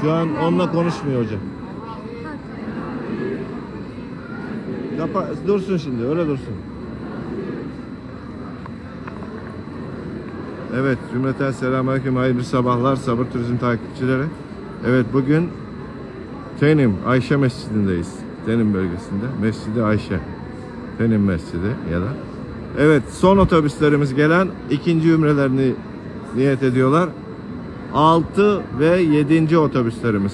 Şu an onunla konuşmuyor hocam. Kapa dursun şimdi öyle dursun. Evet cümleten selamünaleyküm hayırlı sabahlar sabır turizm takipçileri. Evet bugün Tenim Ayşe Mescidi'ndeyiz. Tenim bölgesinde. Mescidi Ayşe. Tenim Mescidi ya da. Evet son otobüslerimiz gelen ikinci ümrelerini niyet ediyorlar. 6 ve 7. otobüslerimiz.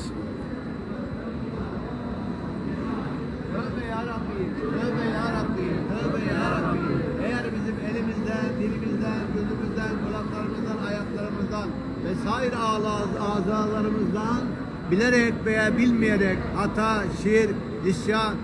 Vesaire azalarımızdan bilerek veya bilmeyerek hata, şiir, isyan,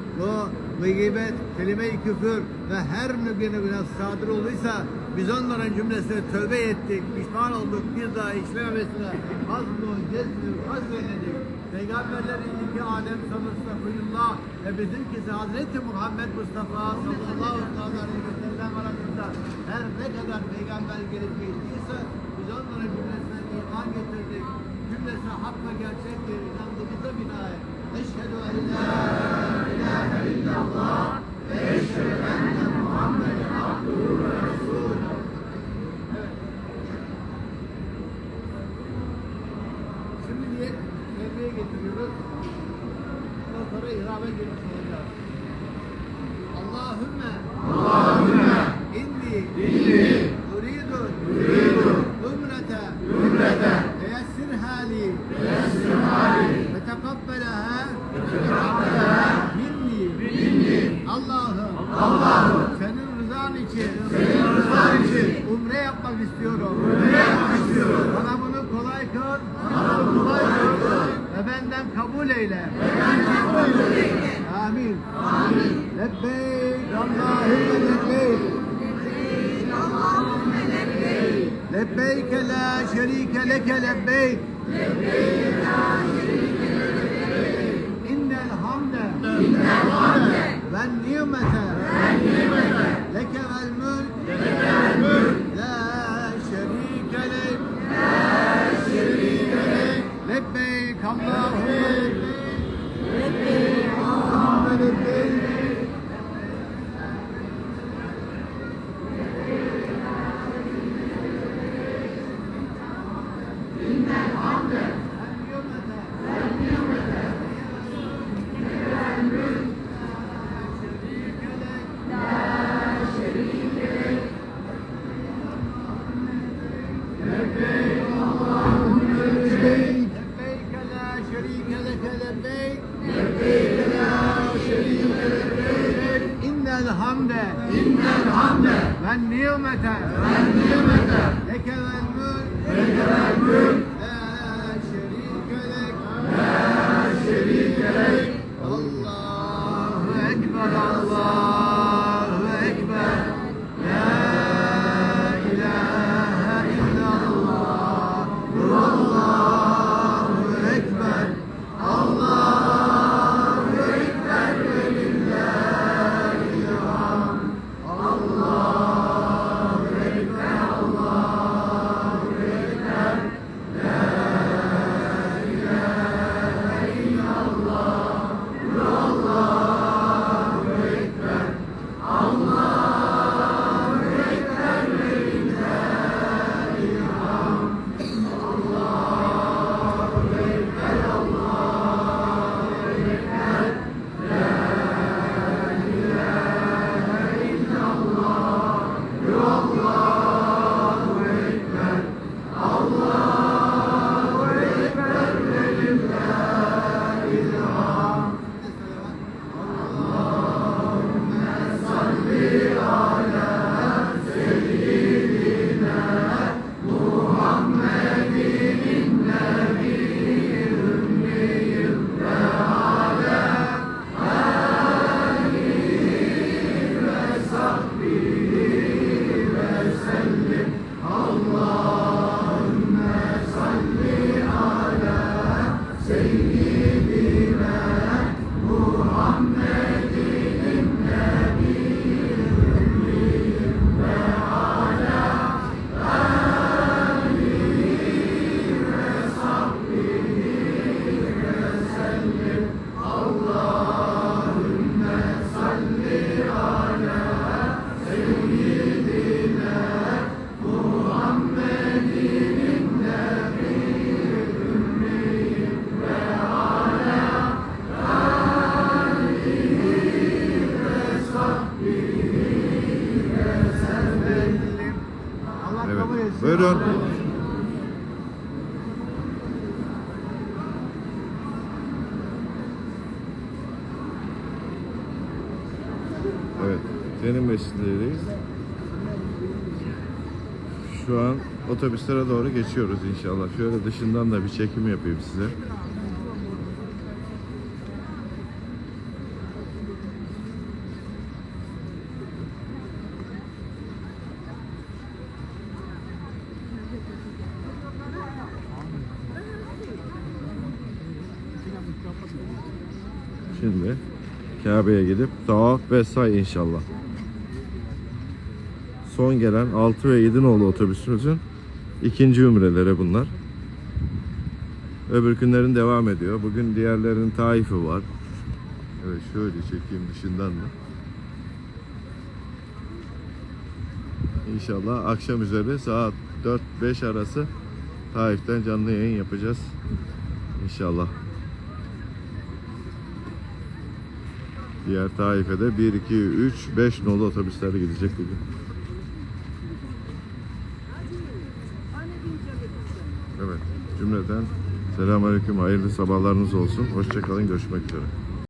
bu gıybet, kelime-i küfür ve her nügüne günah sadır olduysa biz onların cümlesine tövbe ettik, pişman olduk, bir daha işlememesine hazmı, cezmü, hazmeyledik. Peygamberlerin ilki Adem sallallahu ve bizimkisi Hazreti Muhammed Mustafa sallallahu aleyhi ve sellem arasında her ne kadar peygamber gelip geçtiyse biz onların cümlesine iman getirdik. Cümlesi hak ve gerçektir. Tevbeye getiriyoruz. Ondan sonra ihrame girmiş olacağız. Allahümme. Allahümme. İnni. İnni. Uridu uridu ümrete. Ümrete. Teyessir hali. Teyessir hali. Ve tekabbeleha ve tekabbeleha minni. Minni. Allah'ım. Allah'ım. Senin rızan için. Senin rızan için. Umre yapmak istiyorum. Umre yapmak istiyorum. Bana bunu kolay kıl. Bana bunu kolay kıl Efenden kabul eyle. Efenden kabul eyle. Amin. Amin. Lebbeyk Allahümme lebbeyk. Lebbeyk Allahümme lebbeyk. Lebbeyk la şerike leke lebbeyk. Lebbeyk la şerike leke lebbeyk. İnnel hamde. İnnel hamde. الحمد والنعمة Buyurun. Evet, Tenim Mescidi'ndeyiz. Şu an otobüslere doğru geçiyoruz inşallah. Şöyle dışından da bir çekim yapayım size. Şimdi Kabe'ye gidip tavaf ve say inşallah. Son gelen 6 ve 7 nolu otobüsümüzün ikinci ümreleri bunlar. Öbür günlerin devam ediyor. Bugün diğerlerinin taifi var. Evet şöyle çekeyim dışından da. İnşallah akşam üzeri saat 4-5 arası Taif'ten canlı yayın yapacağız. İnşallah. Diğer Taife'de 1, 2, 3, 5 nolu otobüsler gidecek bugün. Evet, cümleten selamünaleyküm, hayırlı sabahlarınız olsun. Hoşçakalın, görüşmek üzere.